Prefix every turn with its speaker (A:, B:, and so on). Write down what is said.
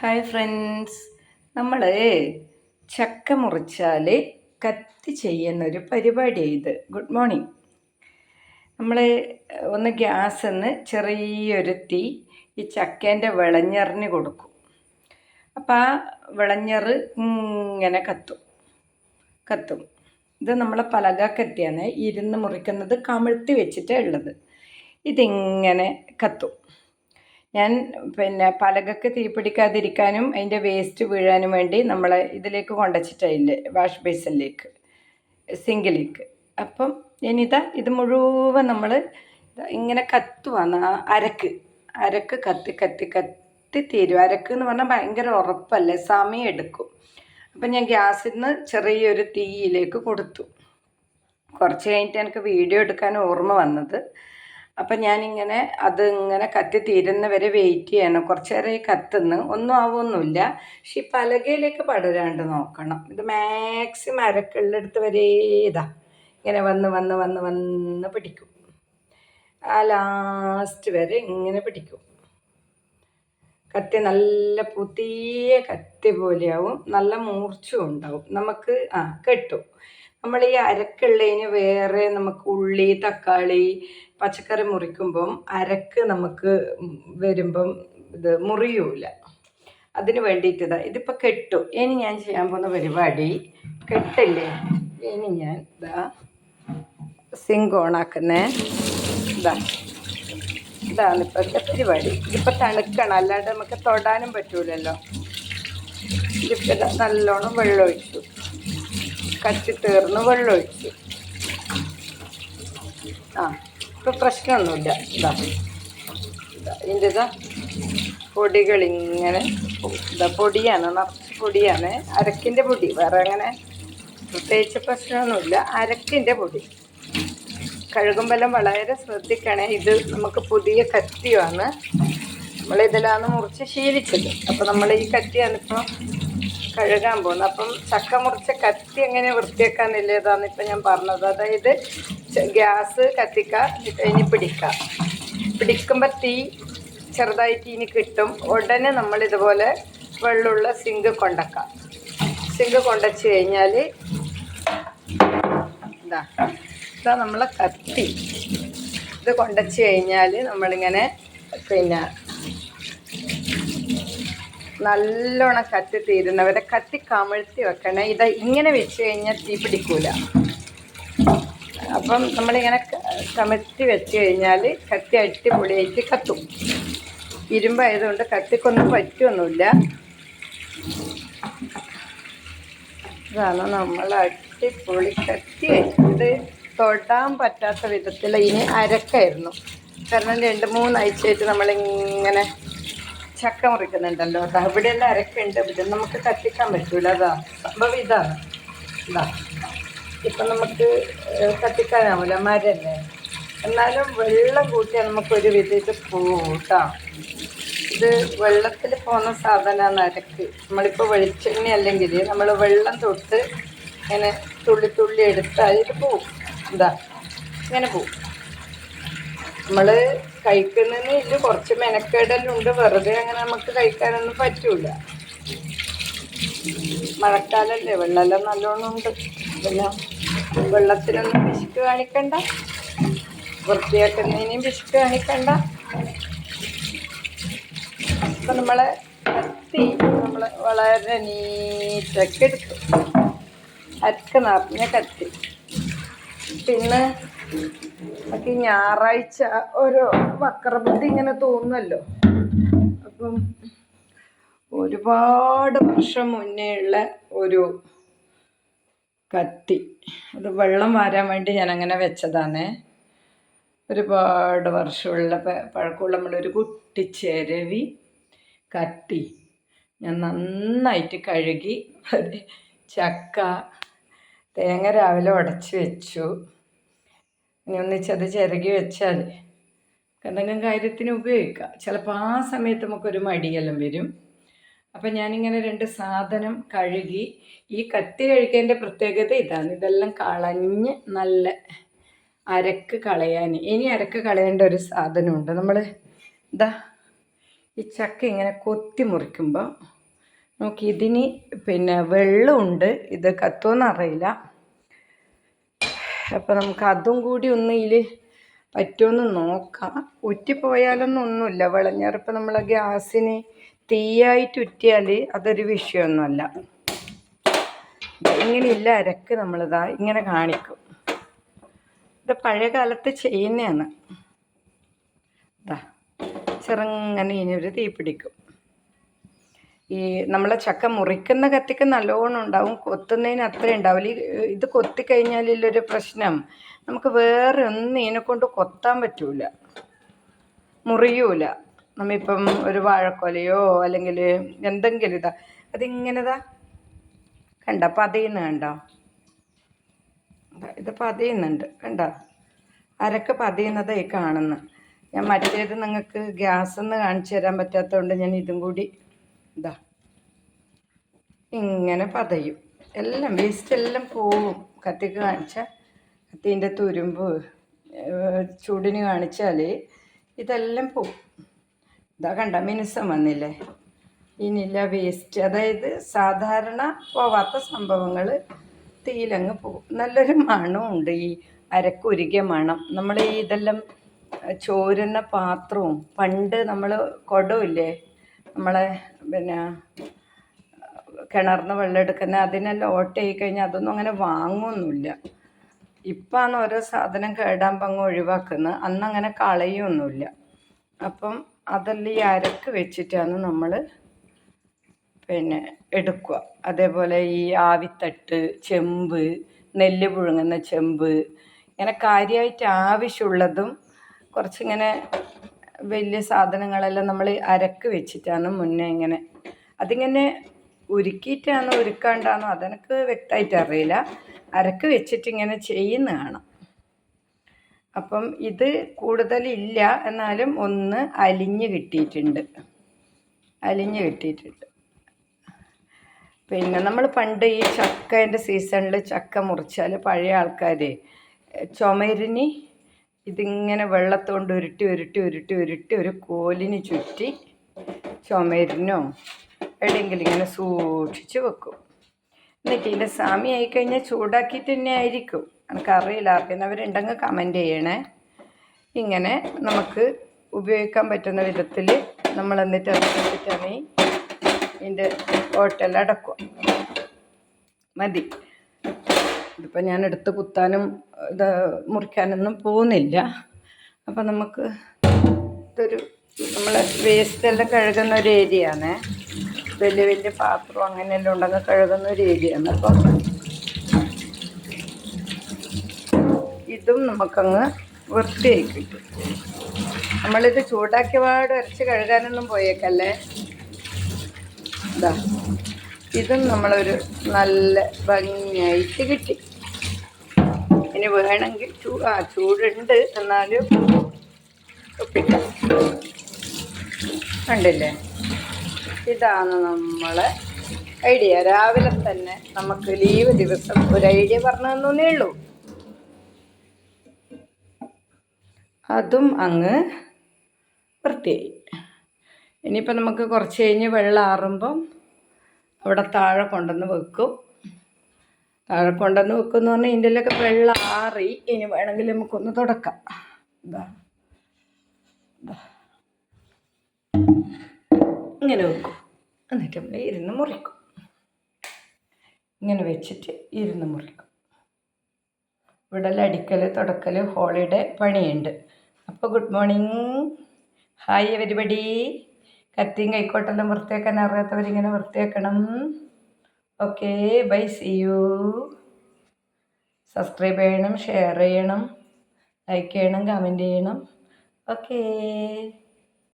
A: Hi friends. നമ്മൾ ചക്ക മുറിച്ചാൽ കത്തി ചെയ്യുന്ന ഒരു പരിപാടിയാണ് ഇത് ഗുഡ് മോർണിംഗ്. നമ്മൾ ഒന്ന് ഗ്യാസ് നിന്ന് ചെറിയൊരു തീ ഈ ചക്കേന്റെ വിളഞ്ഞറിന് കൊടുക്കും. അപ്പം ആ വിളഞ്ഞറ് ഇങ്ങനെ കത്തും. കത്തും. ഇത് നമ്മളെ പലകക്കത്തിയാണ് ഇരുന്ന് മുറിക്കുന്നത് കമിഴ്ത്തി വെച്ചിട്ടാണ് ഉള്ളത്. ഇതിങ്ങനെ കത്തും. ഞാൻ പിന്നെ പലകക്ക് തീ പിടിക്കാതിരിക്കാനും അതിന്റെ വേസ്റ്റ് വീഴാനും വേണ്ടി നമ്മൾ ഇതിലേക്ക് കൊണ്ടുവച്ചിട്ടില്ല വാഷ് ബേസിലേക്ക് സിങ്കിലേക്ക്. അപ്പം ഇനിതാ ഇത് മുഴുവൻ നമ്മൾ ഇങ്ങനെ കത്തുവാണ് ആ അരക്ക്. അരക്ക് കത്തി കത്തി കത്തി തീരും. അരക്ക് എന്ന് പറഞ്ഞാൽ ഭയങ്കര ഉറപ്പല്ലേ സമയം എടുക്കും. അപ്പം ഞാൻ ഗ്യാസിൽ നിന്ന് ചെറിയൊരു തീയിലേക്ക് കൊടുത്തു. കുറച്ച് കഴിഞ്ഞിട്ട് എനിക്ക് വീഡിയോ എടുക്കാൻ ഓർമ്മ വന്നത്. അപ്പം ഞാനിങ്ങനെ അത് ഇങ്ങനെ കത്തി തീരുന്നവരെ വെയിറ്റ് ചെയ്യണം. കുറച്ച് നേരം ഈ കത്തുന്നു. ഒന്നും ആവുമൊന്നുമില്ല പക്ഷെ ഈ പലകയിലേക്ക് പടരാണ്ട് നോക്കണം. ഇത് മാക്സിമം അരക്കുള്ളടുത്ത് വരെ ഇതാ. ഇങ്ങനെ വന്ന് വന്ന് വന്ന് വന്ന് പിടിക്കും. ആ ലാസ്റ്റ് വരെ ഇങ്ങനെ പിടിക്കും. കത്തി നല്ല പുതിയ കത്തി പോലെയാവും. നല്ല മൂർച്ചയും ഉണ്ടാവും നമുക്ക് ആ കെട്ടും. നമ്മൾ ഈ അരക്കുള്ളതിന് വേറെ നമുക്ക് ഉള്ളി തക്കാളി പച്ചക്കറി മുറിക്കുമ്പം അരക്ക് നമുക്ക് വരുമ്പം ഇത് മുറിയൂല. അതിന് വേണ്ടിയിട്ട് ഇതാ ഇതിപ്പോൾ കെട്ടു. ഇനി ഞാൻ ചെയ്യാൻ പോകുന്ന പരിപാടി കെട്ടില്ലേ? ഇനി ഞാൻ ഇതാ സിങ്ക് ഓണാക്കുന്നേ ഇതാ ഇതാണ് ഇപ്പോഴത്തെ പരിപാടി. ഇതിപ്പോൾ തണുക്കണം അല്ലാണ്ട് നമുക്ക് തൊടാനും പറ്റൂലല്ലോ. ഇതിപ്പോൾ നല്ലോണം വെള്ളം ഒഴിച്ചു കത്തി തീർന്ന് വെള്ളം ഒഴിച്ചു ആ ഇപ്പം പ്രശ്നമൊന്നുമില്ല. ഇതാ. ഇതാ ഇതിന്റെ ഇതാ പൊടികൾ ഇങ്ങനെ ഇതാ പൊടിയാണ് നിറച്ച് പൊടിയാണ്. അരക്കിന്റെ പൊടി വേറെ അങ്ങനെ പ്രത്യേകിച്ച് പ്രശ്നമൊന്നുമില്ല. അരക്കിന്റെ പൊടി. കഴുകുമ്പെല്ലാം വളരെ ശ്രദ്ധിക്കണേ ഇത് നമുക്ക് പുതിയ കത്തിയാണ്. നമ്മളിതിലാണ് മുറിച്ച് ശീലിച്ചത്. അപ്പോൾ നമ്മൾ ഈ കത്തിയാണ് ഇപ്പോൾ കഴുകാൻ പോകുന്നത് അപ്പം ചക്ക മുറിച്ച കത്തി എങ്ങനെ വൃത്തിയാക്കാന്നില്ലേതാണ് ഇപ്പം ഞാൻ പറഞ്ഞത്. അതായത് ഗ്യാസ് കത്തിക്കുക ഇനി പിടിക്കുക പിടിക്കുമ്പോൾ തീ ചെറുതായിട്ട് ഇനി കിട്ടും. ഉടനെ നമ്മൾ ഇതുപോലെ വെള്ളമുള്ള സിങ്ക് കൊണ്ടക്കാം. സിങ്ക് കൊണ്ടച്ച് കഴിഞ്ഞാൽ ഇതാ ഇതാ നമ്മളെ കത്തി. ഇത് കൊണ്ടച്ച് കഴിഞ്ഞാൽ നമ്മളിങ്ങനെ പിന്നെ നല്ലോണം കത്തി തീരുന്നവരെ കത്തി കമിഴ്ത്തി വെക്കണേ. ഇത് ഇങ്ങനെ വെച്ച് കഴിഞ്ഞാൽ തീ പിടിക്കൂല. അപ്പം നമ്മളിങ്ങനെ കമിഴ്ത്തി വെച്ച് കഴിഞ്ഞാൽ കത്തി അടിപൊളിയായിട്ട് കത്തും. ഇരുമ്പായതുകൊണ്ട് കത്തിക്കൊന്നും പറ്റുമൊന്നുമില്ല ഇതാണ് നമ്മൾ അട്ടി പൊളി കത്തി ഇത് തൊടാൻ പറ്റാത്ത വിധത്തിൽ ഇനി അരക്കായിരുന്നു. കാരണം രണ്ട് മൂന്നാഴ്ചയായിട്ട് നമ്മളിങ്ങനെ ചക്ക മുറിക്കുന്നുണ്ടല്ലോ അതാ ഇവിടെ എല്ലാം അരക്കുണ്ട്. ഇവിടെ നമുക്ക് കത്തിക്കാൻ പറ്റൂല. അതാ സംഭവം ഇതാണ്. ഇതാ. ഇപ്പം നമുക്ക് കത്തിക്കാനാവില്ല മരല്ലേ? എന്നാലും വെള്ളം കൂട്ടിയാൽ നമുക്കൊരു വിധത്തിൽ കൂട്ടാം ഇത് വെള്ളത്തിൽ പോകുന്ന സാധനമാണ് അരക്ക്. നമ്മളിപ്പോൾ വെളിച്ചെണ്ണ അല്ലെങ്കിൽ നമ്മൾ വെള്ളം തൊട്ട് ഇങ്ങനെ തുള്ളി തുള്ളി എടുത്താൽ ഇത് പോവും. എന്താ ഇങ്ങനെ പോവും. നമ്മൾ കഴിക്കുന്നതിന് ഇതിൽ കുറച്ച് മെനക്കേടലുണ്ട് വെറുതെ അങ്ങനെ നമുക്ക് കഴിക്കാനൊന്നും പറ്റൂല. മഴക്കാലല്ലേ വെള്ളമെല്ലാം നല്ലോണം ഉണ്ട് പിന്നെ വെള്ളത്തിനൊന്നും പിശുക്ക് കാണിക്കണ്ട. വൃത്തിയാക്കുന്നതിനെയും പിശുക്ക് കാണിക്കണ്ട. അപ്പം നമ്മളെ കത്തി നമ്മൾ വളരെ നീറ്റൊക്കെ എടുത്തു. അരക്ക് നിറഞ്ഞ കത്തി. പിന്നെ ഈ ഞായറാഴ്ച ഓരോ വക്രബുദ്ധി ഇങ്ങനെ തോന്നുമല്ലോ അപ്പം ഒരുപാട് വർഷം മുന്നേ ഉള്ള ഒരു കത്തി. അത് വെള്ളം വാരാൻ വേണ്ടി ഞാൻ അങ്ങനെ വെച്ചതാണ്. ഒരുപാട് വർഷമുള്ള പഴക്കമുള്ള നമ്മളൊരു കുട്ടി ചിരവി കത്തി. ഞാൻ നന്നായിട്ട് കഴുകി ചക്ക തേങ്ങ രാവിലെ ഉടച്ച് വെച്ചു. ഒന്നിച്ചത് ചിരകി വെച്ചാൽ എന്തെങ്കിലും കാര്യത്തിന് ഉപയോഗിക്കാം. ചിലപ്പോൾ ആ സമയത്ത് നമുക്കൊരു മടിയെല്ലാം വരും. അപ്പം ഞാനിങ്ങനെ രണ്ട് സാധനം കഴുകി ഈ കത്തി കഴുകേന്റെ പ്രത്യേകത ഇതാണ്. ഇതെല്ലാം കളഞ്ഞ് നല്ല അരക്ക് കളയാൻ ഇനി അരക്ക് കളയേണ്ട ഒരു സാധനമുണ്ട്. നമ്മൾ ഇതാ ഈ ചക്ക ഇങ്ങനെ കൊത്തി മുറിക്കുമ്പോൾ നമുക്ക് ഇതിന് പിന്നെ വെള്ളമുണ്ട്. ഇത് കത്തുമെന്ന് അറിയില്ല അപ്പോൾ നമുക്ക് അതും കൂടി ഒന്ന് ഇതിൽ പറ്റുമെന്ന് നോക്കാം. ഉറ്റിപ്പോയാലൊന്നും ഒന്നുമില്ല. വിളഞ്ഞറിപ്പോൾ നമ്മളെ ഗ്യാസിന് തീയായിട്ട് ഉറ്റിയാൽ അതൊരു വിഷയമൊന്നുമല്ല. ഇങ്ങനെയില്ല അരക്ക് നമ്മളിതാ ഇങ്ങനെ കാണിക്കും. ഇത് പഴയ കാലത്ത് ചെയ്യുന്നതാണ്. ഇതാ ചെറുങ്ങനെ ഒരു തീ പിടിക്കും. ഈ നമ്മളെ ചക്ക മുറിക്കുന്ന കത്തിക്ക് നല്ലോണം ഉണ്ടാവും. കൊത്തുന്നതിന് അത്ര ഉണ്ടാവില്ല ഈ ഇത് കൊത്തിക്കഴിഞ്ഞാലൊരു പ്രശ്നം. നമുക്ക് വേറെ ഒന്നും ഇതിനെ കൊണ്ട് കൊത്താൻ പറ്റൂല. മുറിയൂല. നമ്മിപ്പം ഒരു വാഴക്കൊലയോ അല്ലെങ്കിൽ എന്തെങ്കിലും ഇതാ. അതിങ്ങനെതാ? കണ്ട? പതയുന്ന കണ്ടോ? ഇത് പതയുന്നുണ്ട്. കണ്ട? അരക്ക് പതയുന്നതായി കാണുന്നു. ഞാൻ മറ്റേത് നിങ്ങൾക്ക് ഗ്യാസ് ഒന്ന് കാണിച്ചു തരാൻ പറ്റാത്തതുകൊണ്ട് ഞാൻ ഇതും കൂടി ഇതാ ഇങ്ങനെ പതയും. എല്ലാം വേസ്റ്റ് എല്ലാം പോവും. കത്തിക്ക് കാണിച്ചാൽ കത്തീന്റെ തുരുമ്പ് ചൂടിന് കാണിച്ചാൽ ഇതെല്ലാം പോവും. ഇതാ കണ്ട മിനുസം വന്നില്ലേ? ഇനിയില്ല വേസ്റ്റ് അതായത് സാധാരണ പോവാത്ത സംഭവങ്ങൾ തീയിലങ്ങ് പോകും നല്ലൊരു മണമുണ്ട് ഈ അരക്കുരുകിയ മണം. നമ്മൾ ഇതെല്ലാം ചോരുന്ന പാത്രവും പണ്ട് നമ്മൾ കുടമില്ലേ നമ്മളെ പിന്നെ കിണറിന് വെള്ളം എടുക്കുന്ന അതിനെല്ലാം ആയി കഴിഞ്ഞാൽ അതൊന്നും അങ്ങനെ വാങ്ങുമൊന്നുമില്ല ഇപ്പാണ് ഓരോ സാധനം കേടാകുമ്പോൾ അങ്ങ് ഒഴിവാക്കുന്നത് അന്ന് അങ്ങനെ കളയൊന്നുമില്ല അപ്പം അതെല്ലാം ഈ അരക്ക് വെച്ചിട്ടാണ് നമ്മൾ പിന്നെ എടുക്കുക. അതേപോലെ ഈ ആവിത്തട്ട് ചെമ്പ് നെല്ല് പുഴുങ്ങുന്ന ചെമ്പ് ഇങ്ങനെ കാര്യമായിട്ട് ആവശ്യമുള്ളതും കുറച്ചിങ്ങനെ വലിയ സാധനങ്ങളെല്ലാം നമ്മൾ അരക്ക് വെച്ചിട്ടാണ് മുന്നേ ഇങ്ങനെ അതിങ്ങനെ ഉരുക്കിയിട്ടാണോ ഉരുക്കാണ്ടാണോ അതെനിക്ക് വ്യക്തമായിട്ട് അറിയില്ല. അരക്ക് വെച്ചിട്ട് ഇങ്ങനെ അപ്പം ഇത് കൂടുതലില്ല എന്നാലും ഒന്ന് അലിഞ്ഞ് കിട്ടിയിട്ടുണ്ട്. അലിഞ്ഞ് കിട്ടിയിട്ടുണ്ട്. പിന്നെ നമ്മൾ പണ്ട് ഈ ചക്കേന്റെ സീസണിൽ ചക്ക മുറിച്ചാൽ പഴയ ആൾക്കാർ ചുമരിന് ഇതിങ്ങനെ വെള്ളത്തോണ്ട് ഉരുട്ടി ഉരുട്ടി ഉരുട്ടി ഉരുട്ടി ഒരു കോലിന് ചുറ്റി ചുമരിനോ എവിടെയെങ്കിലും ഇങ്ങനെ സൂക്ഷിച്ച് വെക്കും. എന്നിട്ട് ഇതിന്റെ ആയി ആയിക്കഴിഞ്ഞാൽ ചൂടാക്കിയിട്ട് തന്നെ ആയിരിക്കും. എനിക്കറിയില്ല അറിയുന്നവരുണ്ടെങ്കിൽ കമന്റ് ചെയ്യണേ. ഇങ്ങനെ നമുക്ക് ഉപയോഗിക്കാൻ പറ്റുന്ന വിധത്തിൽ നമ്മൾ എന്നിട്ട് അതിനകത്തിട്ടാണ് ഇതിന്റെ ഓട്ടെല്ലാം അടക്കുക മതി. ഇതിപ്പോൾ ഞാൻ എടുത്ത് കുത്താനും ഇത് മുറിക്കാനൊന്നും പോകുന്നില്ല. അപ്പം നമുക്ക് ഇതൊരു നമ്മൾ വേസ്റ്റെല്ലാം കഴുകുന്ന ഒരു ഏരിയ ആണേ. വലിയ വലിയ പാത്രം അങ്ങനെയെല്ലാം ഉണ്ടെങ്കിൽ കഴുകുന്ന ഒരു ഏരിയ ആണ്. അപ്പം ഇതും നമുക്കങ്ങ് വൃത്തിയായി കിട്ടും നമ്മളിത് ചൂടാക്കിയ പാട് അരച്ച് കഴുകാനൊന്നും പോയേക്കല്ലേ? ഇതാ. ഇതും നമ്മളൊരു നല്ല ഭംഗിയായിട്ട് കിട്ടി. ഇനി വേണമെങ്കിൽ ചൂ ആ ചൂടുണ്ട് എന്നാലും ഒപ്പിക്കാം. കണ്ടില്ലേ? ഇതാണ് നമ്മളെ ഐഡിയ. രാവിലെ തന്നെ നമുക്ക് ലീവ് ദിവസം ഒരു ഐഡിയ പറഞ്ഞു തന്നേ ഉള്ളൂ. അതും അങ്ങ് വൃത്തിയായി. ഇനിയിപ്പോൾ നമുക്ക് കുറച്ച് കഴിഞ്ഞ് വെള്ളം ആറുമ്പം അവിടെ താഴെ കൊണ്ടുവന്ന് വെക്കും. താഴെ കൊണ്ടുവന്ന് വെക്കും എന്ന് പറഞ്ഞാൽ ഇതിന്റെയൊക്കെ വെള്ളം ആറി ഇനി വേണമെങ്കിൽ നമുക്കൊന്ന് തുടക്കാം. ഇതാ. ഇങ്ങനെ വെക്കും. എന്നിട്ട് നമ്മൾ ഇരുന്ന് മുറിക്കും. ഇങ്ങനെ വെച്ചിട്ട് ഇരുന്ന് മുറിക്കും. ഇവിടെ അടിക്കൽ തുടക്കൽ ഹോളിഡേ പണിയുണ്ട്. അപ്പോൾ ഗുഡ് മോർണിംഗ്. Hi everybody. കത്തിയും കൈക്കോട്ടെല്ലാം വൃത്തിയാക്കാൻ അറിയാത്തവരിങ്ങനെ വൃത്തിയാക്കണം. Okay bye see you subscribe ചെയ്യണം ഷെയർ ചെയ്യണം ലൈക്ക് ചെയ്യണം കമന്റ് ചെയ്യണം. ഓക്കേ